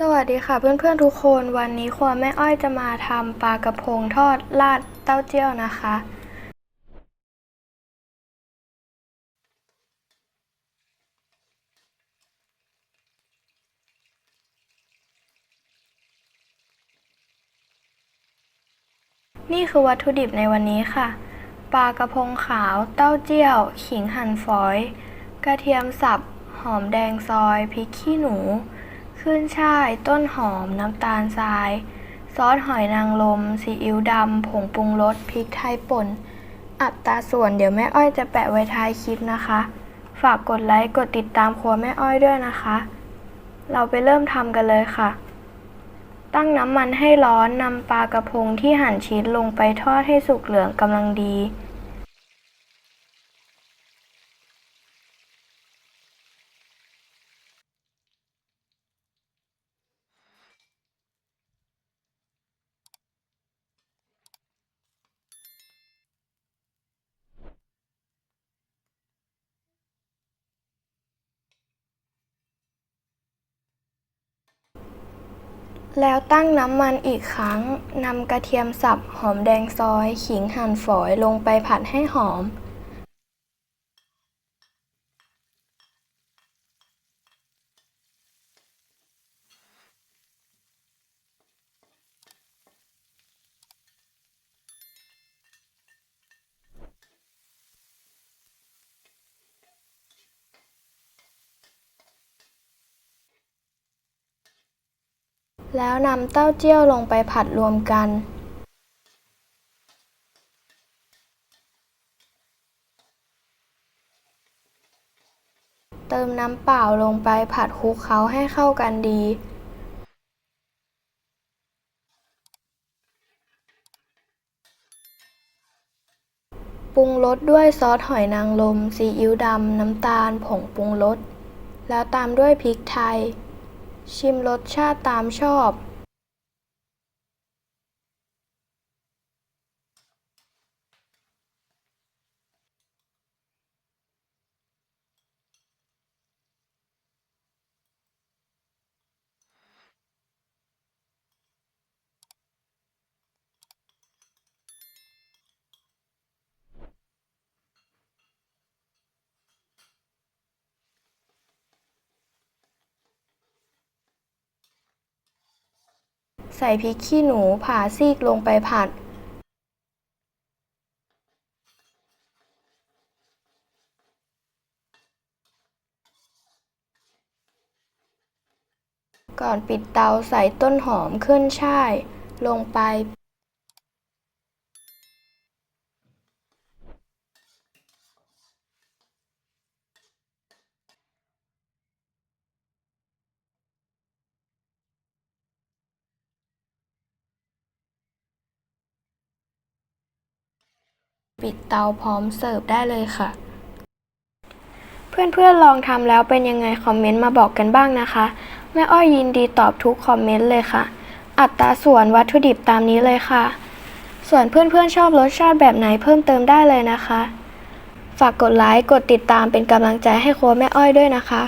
สวัสดีค่ะเพื่อนๆทุกคนวันนี้ครัวแม่อ้อยจะมาทำปลากระพงทอดราดเต้าเจี้ยวนะคะ นี่คือวัตถุดิบในวันนี้ค่ะปลากระพงขาว เต้าเจี้ยว ขิงหั่นฝอย กระเทียมสับ หอมแดงซอยพริกขี้หนู ขึ้นช่าย ต้นหอม น้ำตาลทราย ซอสหอยนางรมซีอิ๊วดำ ผงปรุงรส พริกไทยป่น อัตราส่วนเดี๋ยวแม่อ้อยจะแปะไว้ท้ายคลิปนะคะ ฝากกดไลค์ กดติดตามครัวแม่อ้อยด้วยนะคะ เราไปเริ่มทำกันเลยค่ะ ตั้งน้ำมันให้ร้อนนำปลากระพงที่หั่นชิ้นลงไปทอดให้สุกเหลืองกำลังดี แล้วตั้งน้ำมันอีกครั้งนำกระเทียมสับหอมแดงซอย ขิงหั่นฝอยลงไปผัดให้หอม แล้วนำเต้าเจี้ยวลงไปผัดรวมกัน เติมน้ำเปล่าลงไปผัดคลุกเคล้าให้เข้ากันดี ปรุงรสด้วยซอสหอยนางรมซีอิ๊วดำ น้ำตาล ผงปรุงรส แล้วตามด้วยพริกไทย ชิมรสชาติตามชอบ ใส่พริกขี้หนูผ่าซีกลงไปผัด ก่อนปิดเตาใส่ต้นหอมขึ้นช่าย ลงไป ปิดเตาพร้อมเสิร์ฟได้เลยค่ะ เพื่อนๆลองทำแล้วเป็นยังไงคอมเมนต์มาบอกกันบ้างนะคะ แม่อ้อยยินดีตอบทุกคอมเมนต์เลยค่ะ อัตราส่วนวัตถุดิบตามนี้เลยค่ะ ส่วนเพื่อนๆชอบรสชาติแบบไหนเพิ่มเติมได้เลยนะคะ ฝากกดไลค์กดติดตามเป็นกำลังใจให้ครัวแม่อ้อยด้วยนะคะ